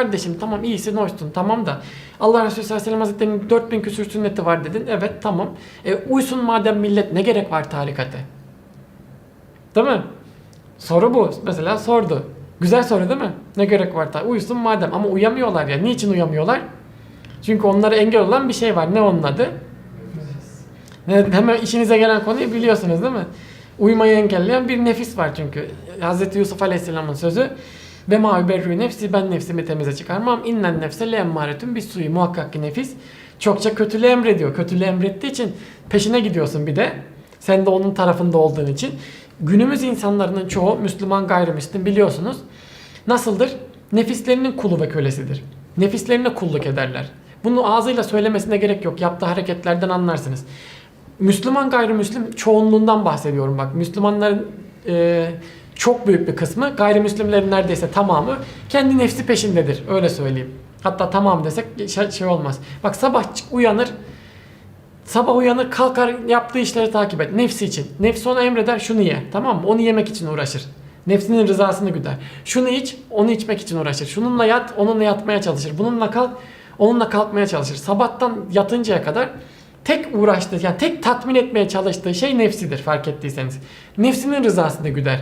kardeşim tamam iyisin hoşsun tamam da Allah Resulü sallallahu aleyhi ve sellem hazretlerinin 4000 küsür sünneti var dedin. Evet tamam. E, uysun madem millet ne gerek var tarikate? Değil mi? Soru bu. Mesela sordu. Güzel soru değil mi? Ne gerek var? ta- Uyusun madem. Ama uyamıyorlar ya. Niçin uyamıyorlar? Çünkü onlara engel olan bir şey var. Ne onun adı? Ne- Hemen işinize gelen konuyu biliyorsunuz değil mi? Uyumayı engelleyen bir nefis var çünkü. Hz. Yusuf Aleyhisselam'ın sözü ve ma überrü nefsi ben nefsimi temize çıkarmam. İnnen nefse le bis suyu. Muhakkak ki nefis çokça kötülüğü emrediyor. Kötülüğü emrettiği için peşine gidiyorsun bir de. Sen de onun tarafında olduğun için. Günümüz insanların çoğu Müslüman gayrimüslim biliyorsunuz. Nasıldır? Nefislerinin kulu ve kölesidir. Nefislerine kulluk ederler. Bunu ağzıyla söylemesine gerek yok. Yaptığı hareketlerden anlarsınız. Müslüman gayrimüslim çoğunluğundan bahsediyorum bak. Müslümanların e, çok büyük bir kısmı gayrimüslimlerin neredeyse tamamı kendi nefsi peşindedir. Öyle söyleyeyim. Hatta tamam desek şey, şey olmaz. Bak sabah uyanır Sabah uyanır kalkar yaptığı işleri takip et. Nefsi için. Nefsi ona emreder şunu ye. Tamam mı? Onu yemek için uğraşır. Nefsinin rızasını güder. Şunu iç, onu içmek için uğraşır. Şununla yat, onunla yatmaya çalışır. Bununla kalk, onunla kalkmaya çalışır. Sabahtan yatıncaya kadar tek uğraştığı, yani tek tatmin etmeye çalıştığı şey nefsidir fark ettiyseniz. Nefsinin rızasını güder.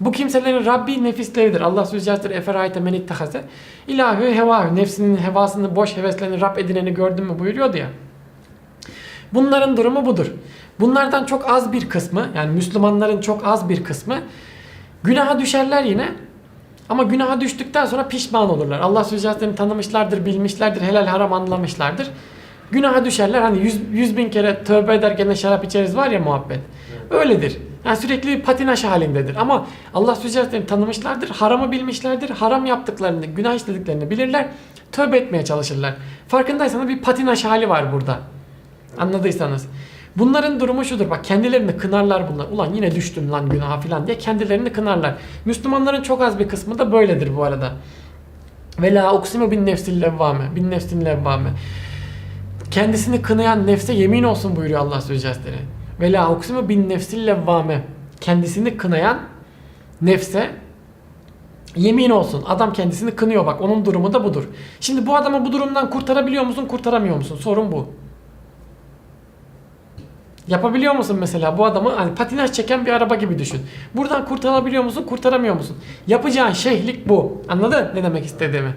Bu kimselerin Rabbi nefisleridir. Allah sözcüğüzdür. Eferayte men ittahaze. İlahü hevahü. Nefsinin hevasını, boş heveslerini Rab edineni gördün mü buyuruyordu ya. Bunların durumu budur. Bunlardan çok az bir kısmı yani Müslümanların çok az bir kısmı günaha düşerler yine. Ama günaha düştükten sonra pişman olurlar. Allah sözcüğünü tanımışlardır, bilmişlerdir, helal haram anlamışlardır. Günaha düşerler. Hani yüz, yüz bin kere tövbe ederken de şarap içeriz var ya muhabbet. Öyledir. Yani sürekli bir patinaj halindedir. Ama Allah sözcüğünü tanımışlardır, haramı bilmişlerdir, haram yaptıklarını, günah işlediklerini bilirler. Tövbe etmeye çalışırlar. Farkındaysanız bir patinaj hali var burada. Anladıysanız. Bunların durumu şudur bak kendilerini kınarlar bunlar. Ulan yine düştüm lan günaha falan diye kendilerini kınarlar. Müslümanların çok az bir kısmı da böyledir bu arada. Ve la uksimu bin nefsil levvame. Bin nefsin levvame. Kendisini kınayan nefse yemin olsun buyuruyor Allah Sözcüsleri. Ve la uksimu bin nefsil levvame. Kendisini kınayan nefse Yemin olsun adam kendisini kınıyor bak onun durumu da budur. Şimdi bu adamı bu durumdan kurtarabiliyor musun kurtaramıyor musun? Sorun bu. Yapabiliyor musun mesela bu adamı hani patinaj çeken bir araba gibi düşün. Buradan kurtarabiliyor musun kurtaramıyor musun? Yapacağın şeyhlik bu. Anladın ne demek istediğimi?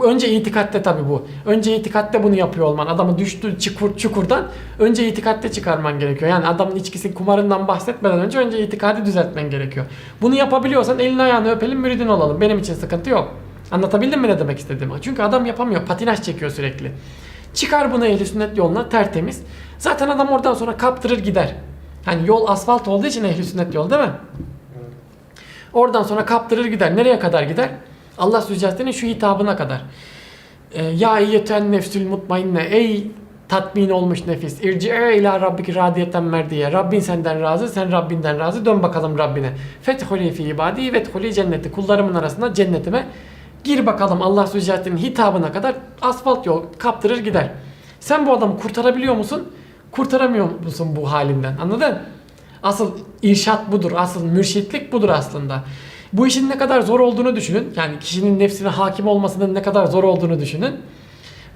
Önce itikatte tabi bu. Önce itikatte bunu yapıyor olman. Adamı düştü çukur, çukurdan önce itikatte çıkarman gerekiyor. Yani adamın içkisi kumarından bahsetmeden önce önce itikadi düzeltmen gerekiyor. Bunu yapabiliyorsan elini ayağını öpelim müridin olalım. Benim için sıkıntı yok. Anlatabildim mi ne demek istediğimi? Çünkü adam yapamıyor. Patinaj çekiyor sürekli. Çıkar bunu ehli sünnet yoluna tertemiz. Zaten adam oradan sonra kaptırır gider. Hani yol asfalt olduğu için ehli sünnet yol değil mi? Oradan sonra kaptırır gider. Nereye kadar gider? Allah Sözcüsü'nün şu hitabına kadar. Ee, ya eyyeten nefsül mutmainne ey tatmin olmuş nefis. İrci'e ila rabbiki radiyeten merdiye. Rabbin senden razı, sen Rabbinden razı. Dön bakalım Rabbine. Fethuli fi ibadi ve thuli cenneti. Kullarımın arasında cennetime gir bakalım Allah Sözcüsü'nün hitabına kadar asfalt yol kaptırır gider. Sen bu adamı kurtarabiliyor musun? Kurtaramıyor musun bu halinden? Anladın? Asıl irşat budur. Asıl mürşitlik budur aslında. Bu işin ne kadar zor olduğunu düşünün. Yani kişinin nefsine hakim olmasının ne kadar zor olduğunu düşünün.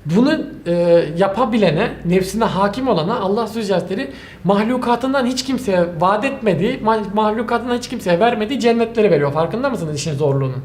Bunu e, yapabilene, nefsine hakim olana Allah Sözcüsleri mahlukatından hiç kimseye vaat etmediği, ma- mahlukatından hiç kimseye vermediği cennetleri veriyor. Farkında mısınız işin zorluğunun?